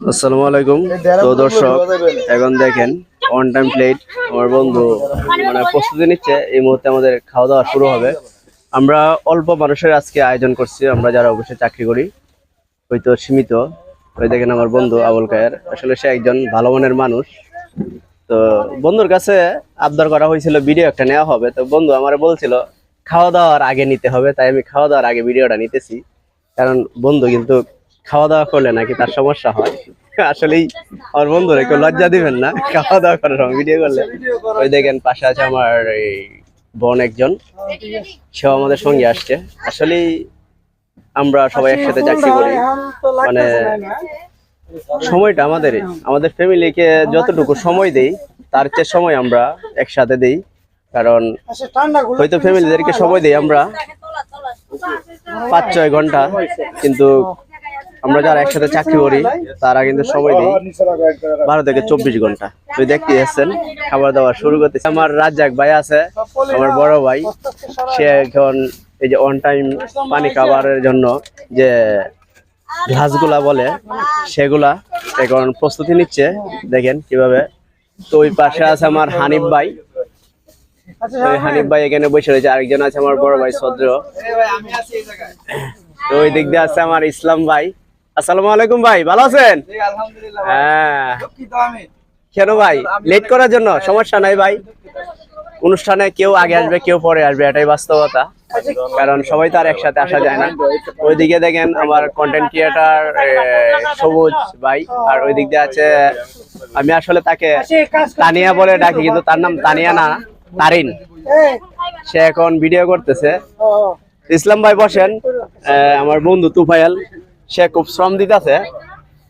আসসালামু আলাইকুম। তো দর্শক এখন দেখেন অন টাইম প্লেট আমার বন্ধু মানে প্রস্তুতি নিচ্ছে এই মুহূর্তে আমাদের খাওয়া দাওয়া শুরু হবে। আমরা অল্প মানুষের আজকে আয়োজন করছি আমরা যারা অবশ্যই চাকরি করি হয়তো সীমিত। ওই দেখেন আমার বন্ধু আবুল কায়ের আসলে সে একজন ভালো মনের মানুষ। তো বন্ধুর কাছে আবদার করা হয়েছিল ভিডিও একটা নেওয়া হবে। তো বন্ধু আমার বলছিল খাওয়া দাওয়ার আগে নিতে হবে। তাই আমি খাওয়া দাওয়ার আগে ভিডিওটা নিতেছি। কারণ বন্ধু কিন্তু খাওয়া দাওয়া করলে নাকি তার সমস্যা হয়? আসলেই আমার বন্ধুরা কেউ লজ্জা দিবেন না খাওয়া দাওয়া করার সময় ভিডিও করলে। ওই দেখেন পাশে আছে আমার এই বোন একজন, সেও আমাদের সঙ্গে আসছে। আসলেই আমরা সবাই একসাথে চাকরি করি। মানে সময়টা আমাদের আমাদের ফ্যামিলিকে যতটুকু সময় দেই, তার চেয়ে সময় আমরা একসাথে দেই। কারণ হয়তো ফ্যামিলিদেরকে সময় দেই আমরা পাঁচ ছয় ঘণ্টা, কিন্তু আমরা যারা একসাথে চাকরি করি তারা কিন্তু সময় দিই বারো থেকে চব্বিশ ঘণ্টা। তুই দেখতে যাচ্ছেন খাবার দাবার শুরু করতেছে। আমার রাজ্জাক ভাই আছে আমার বড় ভাই। সে এখন এই যে অন টাইম পানি খাবারের জন্য যে গ্লাসগুলা বলে সেগুলা এখন প্রস্তুতি নিচ্ছে। দেখেন কীভাবে। তো ওই পাশে আছে আমার হানিফ ভাই। ওই হানিফ ভাই এখানে বসে রয়েছে। আরেকজন আছে আমার বড় ভাই সদ্র। তো ওই দিক দিয়ে আছে আমার ইসলাম ভাই। আসসালামু আলাইকুম ভাই ভালো আছেন? হ্যাঁ। কেন ভাই লেট করার জন্য সমস্যা নাই ভাই। অনুষ্ঠানে কেউ আগে আসবে কেউ পরে আসবে এটাই বাস্তবতা। কারণ সবাই তো আর একসাথে আসা যায় না। ওইদিকে দেখেন আমার কন্টেন্ট ক্রিয়েটার সবুজ ভাই আর ওই দিক দিয়ে আছে আমি আসলে তাকে তানিয়া বলে ডাকি কিন্তু তার নাম তানিয়া না তারিন। সে এখন ভিডিও করতেছে। ইসলাম ভাই বসেন আহ, আমার বন্ধু তুফাইল সে খুব শ্রম দিতেছে।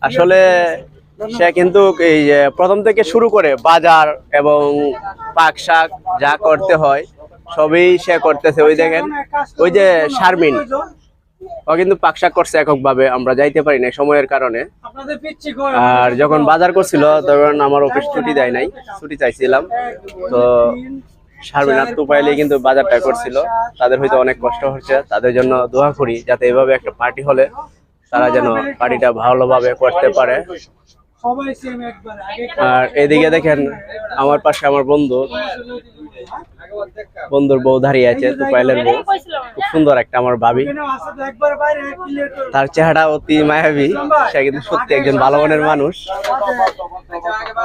আসলে সে কিন্তু এই প্রথম থেকে শুরু করে বাজার এবং পাক শাক যা করতে হয়, সবই সে করতেছে। ওই দেখেন, ওই যে শারমিন, ও কিন্তু পাক শাক করছে এককভাবে, আমরা যাইতে পারি না সময়ের কারণে। আর যখন বাজার করছিল, তখন আমার অফিস ছুটি দেয় নাই, ছুটি চাইছিলাম। তো শারমিন আর তুপাইলে কিন্তু বাজারটা করছিল। তাদের হয়তো অনেক কষ্ট হচ্ছে, তাদের জন্য দোয়া করি, যাতে এভাবে একটা পার্টি হলে তারা যেন পার্টিটা ভালোভাবে করতে পারে। আর এদিকে দেখেন আমার পাশে আমার বন্ধু। বন্ধুর বউ দাঁড়িয়ে আছে তুপাইলের বউ। খুব সুন্দর একটা আমার ভাবি। তার চেহারা অতি মায়াবী। সে কিন্তু সত্যি একজন ভালো মনের মানুষ।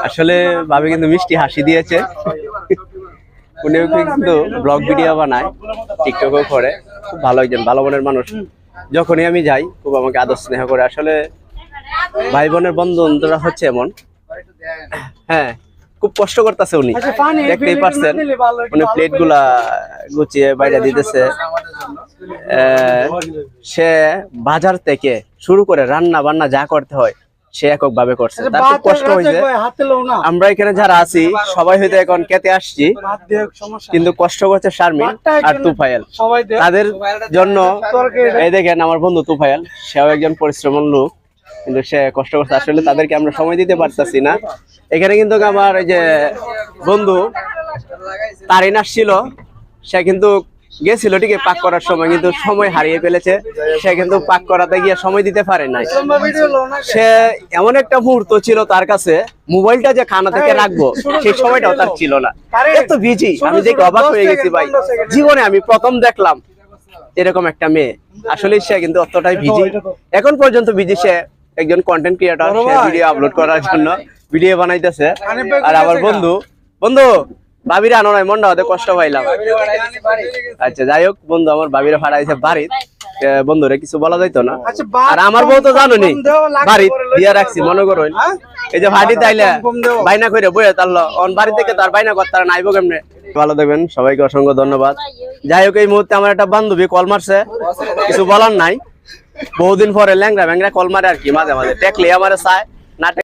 আসলে ভাবি কিন্তু মিষ্টি হাসি দিয়েছে। উনিও কিন্তু ব্লগ ভিডিও বানায় টিকটকও করে। খুব ভালো একজন ভালো মনের মানুষ। যখনই আমি যাই খুব আমাকে আদর স্নেহ করে। আসলে ভাই বোনের বন্ধনরা হচ্ছে এমন। হ্যাঁ খুব কষ্ট করতেছে উনি। দেখতেই পারছেন। উনি প্লেটগুলা গুছিয়ে বাইরে দিতেছে। সে বাজার থেকে শুরু করে রান্না বান্না যা করতে হয় সে একক ভাবে করছে তার কষ্ট হয়েছে আমরা এখানে যারা আছি সবাই হয়তো এখন কেতে আসছি কিন্তু কষ্ট করছে শারমিন আর তুফাইল তাদের জন্য এই দেখেন আমার বন্ধু তুফাইল সেও একজন পরিশ্রম লোক কিন্তু সে কষ্ট করছে। আসলে তাদেরকে আমরা সময় দিতে পারতাছি না। এখানে কিন্তু আমার এই যে বন্ধু তারিন আসছিল। সে কিন্তু গেছিল ঠিক পাক করার সময় কিন্তু সময় হারিয়ে ফেলেছে। সে কিন্তু পাক করাতে গিয়ে সময় দিতে পারে নাই। সে এমন একটা মুহূর্ত ছিল তার কাছে মোবাইলটা যে খানা থেকে রাখব সেই সময়টাও তার ছিল না। এত বিজি আমি দেখে অবাক হয়ে গেছি ভাই। জীবনে আমি প্রথম দেখলাম এরকম একটা মেয়ে। আসলে সে কিন্তু অতটাই বিজি এখন পর্যন্ত বিজি সে একজন কন্টেন্ট ক্রিয়েটর ভিডিও আপলোড করার জন্য ভিডিও বানাইতেছে। আর আমার বন্ধু বন্ধু ভাবিরা আনো নাই মনটা হতে কষ্ট পাইলাম। আচ্ছা যাই হোক বন্ধু আমার ভাবিরা ফাড়াইছে বাড়িত। এ, বন্ধুরে কিছু বলা যাইতো না? আর আমার বউ তো জানো নি বাড়িত দিয়া রাখছি মনে করো। এই যে ভাটি তাইলে বাইনা করে বইয়ে তাহলে অন বাড়ি থেকে তার বাইনা করতে আর নাইবো কেমনে? ভালো দেখবেন সবাইকে অসংখ্য ধন্যবাদ। যাই হোক এই মুহূর্তে আমার একটা বান্ধবী কল মারছে। কিছু বলার নাই। বহুদিন পরে ল্যাংরা ব্যাংরা কল মারে আর কি মাঝে মাঝে। টেকলে আমার চায় না